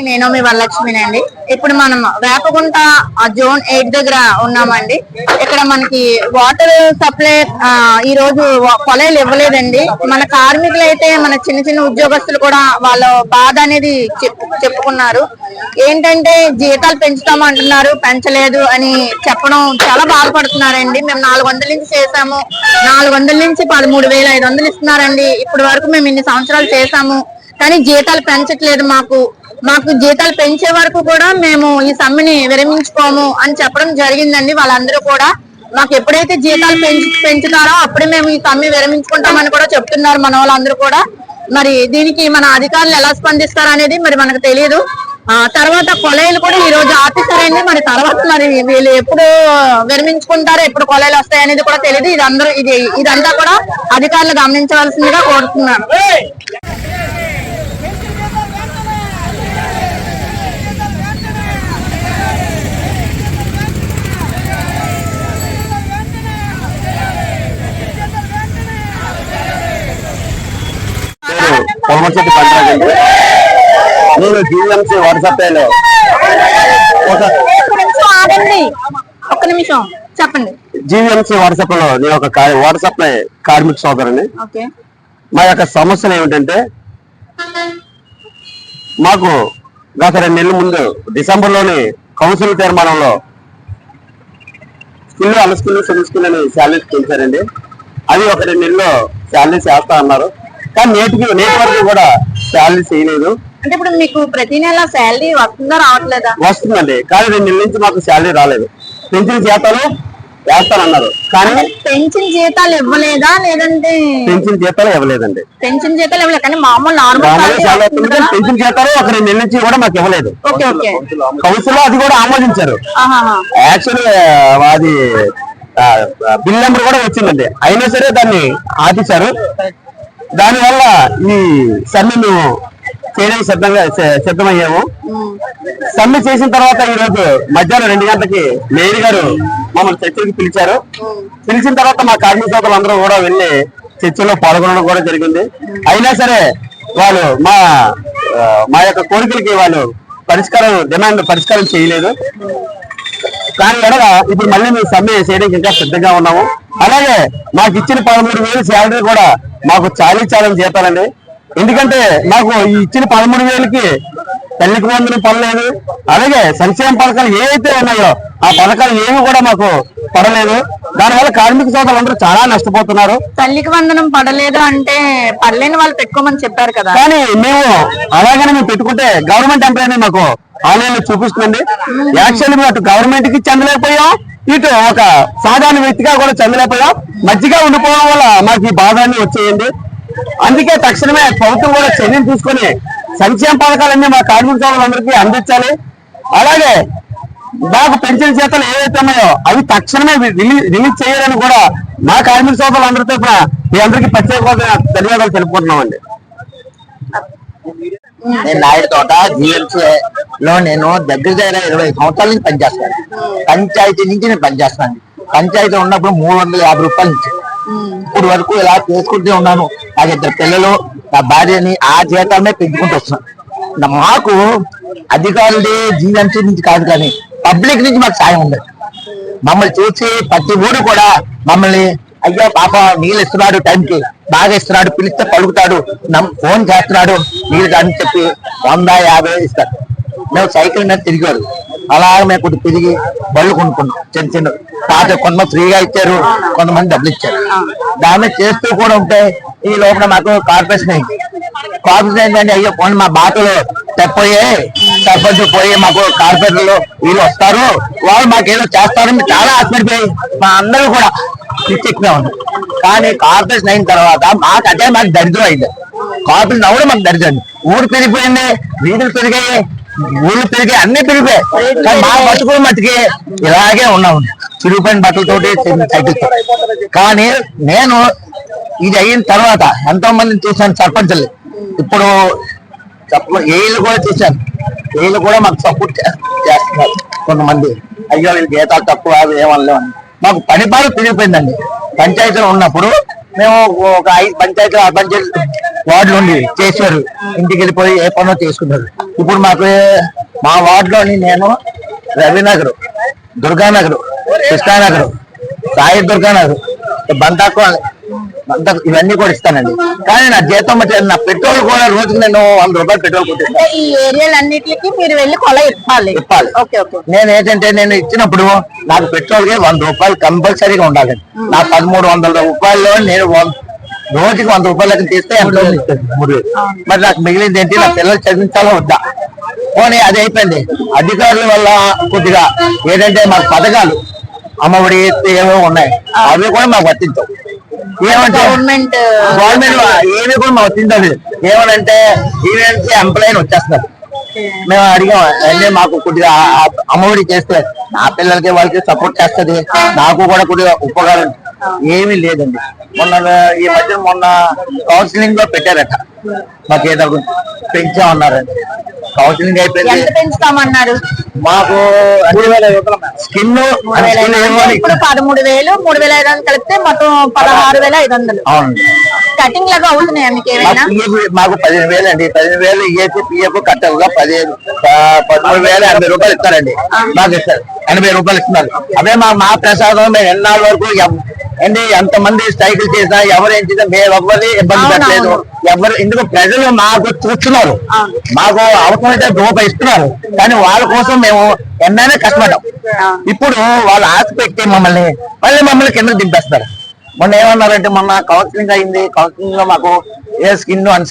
అందరికీ నేను మీ వరలక్ష్మినండి. ఇప్పుడు మనం వేపగుంట ఆ జోన్ ఎయిట్ దగ్గర ఉన్నామండి. ఇక్కడ మనకి వాటర్ సప్లై ఈ రోజు కొలైలు ఇవ్వలేదండి. మన కార్మికులు అయితే మన చిన్న చిన్న ఉద్యోగస్తులు కూడా వాళ్ళ బాధ అనేది చెప్- చెప్పుకున్నారు. ఏంటంటే జీతాలు పెంచుతాము అంటున్నారు. పెంచలేదు అని చెప్పడం చాలా బాధపడుతున్నారండి. మేము నాలుగు వందల నుంచి చేసాము నాలుగు వందల నుంచి పదమూడు వేల ఐదు వందలు ఇస్తున్నారండి. ఇప్పటి వరకు మేము ఇన్ని సంవత్సరాలు చేసాము కానీ జీతాలు పెంచట్లేదు మాకు. మాకు జీతాలు పెంచే వరకు కూడా మేము ఈ సమ్మెని విరమించుకోము అని చెప్పడం జరిగిందండి. వాళ్ళందరూ కూడా మాకు ఎప్పుడైతే జీతాలు పెంచు పెంచుతారో అప్పుడే మేము ఈ సమ్మె విరమించుకుంటామని కూడా చెప్తున్నారు మన వాళ్ళందరూ కూడా. మరి దీనికి మన అధికారులు ఎలా స్పందిస్తారు అనేది మరి మనకు తెలియదు ఆ తర్వాత కొలైలు కూడా ఈ రోజు ఆపిస్తారండి మరి తర్వాత మరి వీళ్ళు ఎప్పుడు విరమించుకుంటారో ఎప్పుడు కొలైలు వస్తాయి అనేది కూడా తెలియదు ఇది అందరూ ఇది ఇదంతా కూడా అధికారులు గమనించవలసిందిగా కోరుతున్నాను. పొలమచెట్టు పంటరాజు నేను జీఎంసీ వాట్సాప్లో ఒక నిమిషం. చెప్పండి. జీవీఎంసీ వాట్సాప్లో నేను ఒక వాట్సాప్లో కార్మిక సోదరుని. మా యొక్క సమస్యలు ఏమిటంటే మాకు గత రెండు నెలల ముందు డిసెంబర్లోని కౌన్సిల్ తీర్మానంలో స్కూల్ అన్న స్కూల్ సబ్ స్కూల్ అని శాలరీస్ పెంచారండి. అది ఒక రెండు నెలల్లో శాలరీస్ వేస్తా అన్నారు. కానీ నేటికి నేటి వరకు కూడా శాలరీస్ వేయలేదు అంటే ఇప్పుడు మీకు ప్రతి నెల శాలరీ వస్తుందా రావట్లేదా? వస్తుందండి. కానీ రెండు నెలల నుంచి మాకు శాలరీ రాలేదు. పెంచిన జీతాలు వేస్తానన్నారు. కానీ పెన్షన్ జీతాలు ఇవ్వలేదా? లేదంటే పెంచిన జీతాలు ఇవ్వలేదండి. పెన్షన్ జీతాలు ఇవ్వలేదు. కానీ మామూలు నార్మల్ శాలరీ పెంచిన జీతాలు ఒక రెండు నెలల నుంచి కూడా మాకు ఇవ్వలేదు. కౌన్సిల్లో అది కూడా ఆమోదించారు. ఆహాహా. యాక్చువల్లీ అది బిల్ నెంబర్ కూడా వచ్చిందండి. అయినా సరే దాన్ని ఆపేశారు దానివల్ల ఈ సమ్మె మేము చేయడానికి సిద్ధంగా సిద్ధమయ్యాము. సమ్మె చేసిన తర్వాత ఈ రోజు మధ్యాహ్నం రెండు గంటలకి మేయర్ గారు మమ్మల్ని చర్చకి పిలిచారు. పిలిచిన తర్వాత మా కార్మిక సోదరులు అందరూ కూడా వెళ్ళి చర్చలో పాల్గొనడం కూడా జరిగింది. అయినా సరే వాళ్ళు మా మా యొక్క కోరికలకి వాళ్ళు పరిష్కారం డిమాండ్ పరిష్కారం చేయలేదు. కానీ ఎడగా ఇప్పుడు మళ్ళీ మేము సమ్మె చేయడానికి ఇంకా సిద్ధంగా ఉన్నాము. అలాగే మాకు ఇచ్చిన పదమూడు వేలు శాలరీ కూడా మాకు చాలీ చాలని చేపాలండి ఎందుకంటే మాకు ఇచ్చిన పదమూడు వేలకి తల్లికి వందనం పడలేదు. అలాగే సంక్షేమ పథకాలు ఏవైతే ఉన్నాయో ఆ పథకాలు ఏవి కూడా మాకు పడలేదు. దానివల్ల కార్మిక సోదరులు అందరూ చాలా నష్టపోతున్నారు. తల్లికి వందనం పడలేదు అంటే పడలేని వాళ్ళు పెట్టుకోమని చెప్పారు కదా. కానీ మేము అలాగనే మేము పెట్టుకుంటే గవర్నమెంట్ ఎంప్లాయీ మాకు ఆన్లైన్లో చూపిస్తుంది. యాక్చువల్లీ మేము అటు గవర్నమెంట్కి చెందలేకపోయాం. ఇటు ఒక సాధారణ వ్యక్తిగా కూడా చెందలేకపోయాం. మధ్యగా ఉండిపోవడం వల్ల మాకు ఈ బాధాన్ని వచ్చేయండి. అందుకే తక్షణమే ప్రభుత్వం కూడా చర్యలు తీసుకొని సంక్షేమ పథకాలన్నీ మా కార్మిక సోదరులందరికీ అందించాలి. అలాగే మాకు పెన్షన్ చేతలు ఏవైతే ఉన్నాయో అవి తక్షణమే రిలీజ్ రిలీజ్ చేయాలని కూడా మా కార్మిక సోదరులందరి తరఫున మీ అందరికీ ప్రత్యేకమైన ధన్యవాదాలు తెలుపుకుంటున్నామండి. నేను నాయుడు తోట జిఎంసీ లో నేను దగ్గర దగ్గర ఇరవై సంవత్సరాల నుంచి పనిచేస్తాను పంచాయతీ నుంచి నేను పనిచేస్తాను పంచాయతీ ఉన్నప్పుడు మూడు వందల యాభై రూపాయలు నుంచి ఇప్పుడు వరకు ఇలా చేసుకుంటూ ఉన్నాను. నాకు ఇద్దరు పిల్లలు నా భార్యని ఆ జీతాలనే పెంచుకుంటూ వస్తున్నాను. మాకు అధికారులది జీఎంసీ నుంచి కాదు కానీ పబ్లిక్ నుంచి మాకు సాయం ఉండదు మమ్మల్ని చూసి ప్రతి ఊరు కూడా మమ్మల్ని అయ్యో పాప నీళ్ళు ఇస్తున్నాడు టైంకి బాగా ఇస్తున్నాడు పిలిస్తే పలుకుతాడు నమ్ ఫోన్ చేస్తున్నాడు నీళ్ళు కానీ చెప్పి వంద యాభై ఇస్తారు. మేము సైకిల్ మీద తిరిగారు. అలాగే మేము కొద్ది తిరిగి బళ్ళు కొనుక్కున్నాం. చిన్న చిన్న పాత కొంతమంది ఫ్రీగా ఇచ్చారు కొంతమంది డబ్బులు ఇచ్చారు. దాన్ని చేస్తూ కూడా ఉంటే ఈ లోపల మాకు కార్పొరేషన్ అయింది. కార్పొరేషన్ ఏంటంటే అయ్యో కొన్ని మా బాటలో తెప్పపోయే సర్పంచ్ పోయి మాకు కార్పొరేటర్లు వీళ్ళు వస్తారు. వాళ్ళు మాకేదో చేస్తారని చాలా ఆత్మడిపోయి మా అందరూ కూడా పిచ్చెక్కినా ఉంది కానీ కార్పొరేషన్ అయిన తర్వాత మాకు అదే మాకు దరిద్రం అయింది. కార్పొరేషన్ అవ్వడం మాకు దరిద్రం ఊరు పెరిగిపోయింది వీధులు పెరిగాయి ఊళ్ళు పెరిగాయి అన్ని పెరిగిపోయాయి కానీ మా బతుకులు మట్టుకి ఇలాగే ఉన్నాం. చిరుగుపోయిన బట్టలతోటి తగ్గిస్తాం. కానీ నేను ఇది అయిన తర్వాత ఎంతో మందిని చూశాను సర్పంచులు ఇప్పుడు ఏళ్ళు కూడా చూశాను. వీళ్ళు కూడా మాకు సపోర్ట్ చేస్తున్నారు కొంతమంది. అయ్యో వీళ్ళు జీతాలు తక్కువ అవి మాకు పని భారం పెరిగిపోయిందండి పంచాయతీలో ఉన్నప్పుడు మేము ఒక ఐదు పంచాయతీలు ఆ పంచాయతీలు వార్డులో ఉండి చేశారు. ఇంటికి వెళ్ళిపోయి ఏ పనో చేసుకున్నారు. ఇప్పుడు మాకు మా వార్డులోని నేను రవినగర్ దుర్గానగర్ కృష్ణానగర్ సాయి దుర్గానగర్ బంతాకు బంతా ఇవన్నీ కూడా ఇస్తానండి. కానీ నా జీతం మధ్య నా పెట్రోల్ కూడా రోజుకి నేను వంద రూపాయలు పెట్రోల్ కొట్టిస్తాను అంటే ఈ ఏరియాలన్నిటికి మీరు వెళ్ళి కొల ఇప్పాలి. ఇప్పాలి. నేను ఏంటంటే నేను ఇచ్చినప్పుడు నాకు పెట్రోల్కి వంద రూపాయలు కంపల్సరీగా ఉండాలి నా పదమూడు వందల రూపాయల్లో నేను రోజుకి వంద రూపాయలు తీస్తే ఎంత ఇస్తుంది? మూడు. మరి నాకు మిగిలింది ఏంటి? నా పిల్లలు చదివించాలో వద్దా? పోనీ అది అయిపోయింది. అధికారుల వల్ల కొద్దిగా ఏంటంటే మాకు పథకాలు అమ్మఒడి ఏవో ఉన్నాయి. అవి కూడా మాకు వర్తించవు. ఏమంటే గవర్నమెంట్ గవర్నమెంట్ ఏమి కూడా మాకు వర్తించదు ఏమనంటే ఈవెంట్స్ ఎంప్లాయీ వచ్చేస్తున్నారు. మేము అడిగాం అంటే మాకు కొద్దిగా అమ్మఒడి చేస్తే నా పిల్లలకి వాళ్ళకి సపోర్ట్ చేస్తది. నాకు కూడా కొద్దిగా ఉపకారం ఏమీ లేదండి. మొన్న ఈ మధ్య మొన్న కౌన్సిలింగ్లో పెట్టారట. మాకు ఏదో పెంచా ఉన్నారండి కౌన్సిలింగ్ అయిపోయింది. ఎంత పెంచుతామన్నారు? మాకు స్కిన్. ఇప్పుడు పదమూడు వేలు మూడు వేల ఐదు వందలు కలిపితే మొత్తం పదహారు వేల ఐదు వందలు. అవునండి. కటింగ్ లాగా అవుతున్నాయి మీకు ఏమైనా పదిహేను వేలు అండి. పదిహేను వేలు ఇఏసి పిఎఫ్ కట్టవుగా పదిహేను పదమూడు వేలు ఎనభై రూపాయలు ఇస్తారండి. మాకు ఇస్తారు. ఎనభై రూపాయలు ఇస్తున్నారు. అదే మా మా ప్రసాదం మేము ఎన్నాళ్ళ వరకు ఏంటి ఎంత మంది స్ట్రైకులు చేసినా ఎవరు ఏం చేసినా మేము ఎవరిని ఇబ్బంది పెట్టలేదు. ఎవరు ఎందుకు ప్రజలు మాకు చూస్తున్నారు. మాకు అవసరమైతే రూపాయి ఇస్తున్నారు. కానీ వాళ్ళ కోసం మేము ఎన్నైనా కష్టపడ్డాం. ఇప్పుడు వాళ్ళు ఆశ పెట్టి మమ్మల్ని మళ్ళీ మమ్మల్ని కిందకి దింపేస్తారు మొన్న ఏమన్నారంటే మొన్న కౌన్సిలింగ్ అయింది. కౌన్సిలింగ్లో మాకు ఏ స్కిన్ అని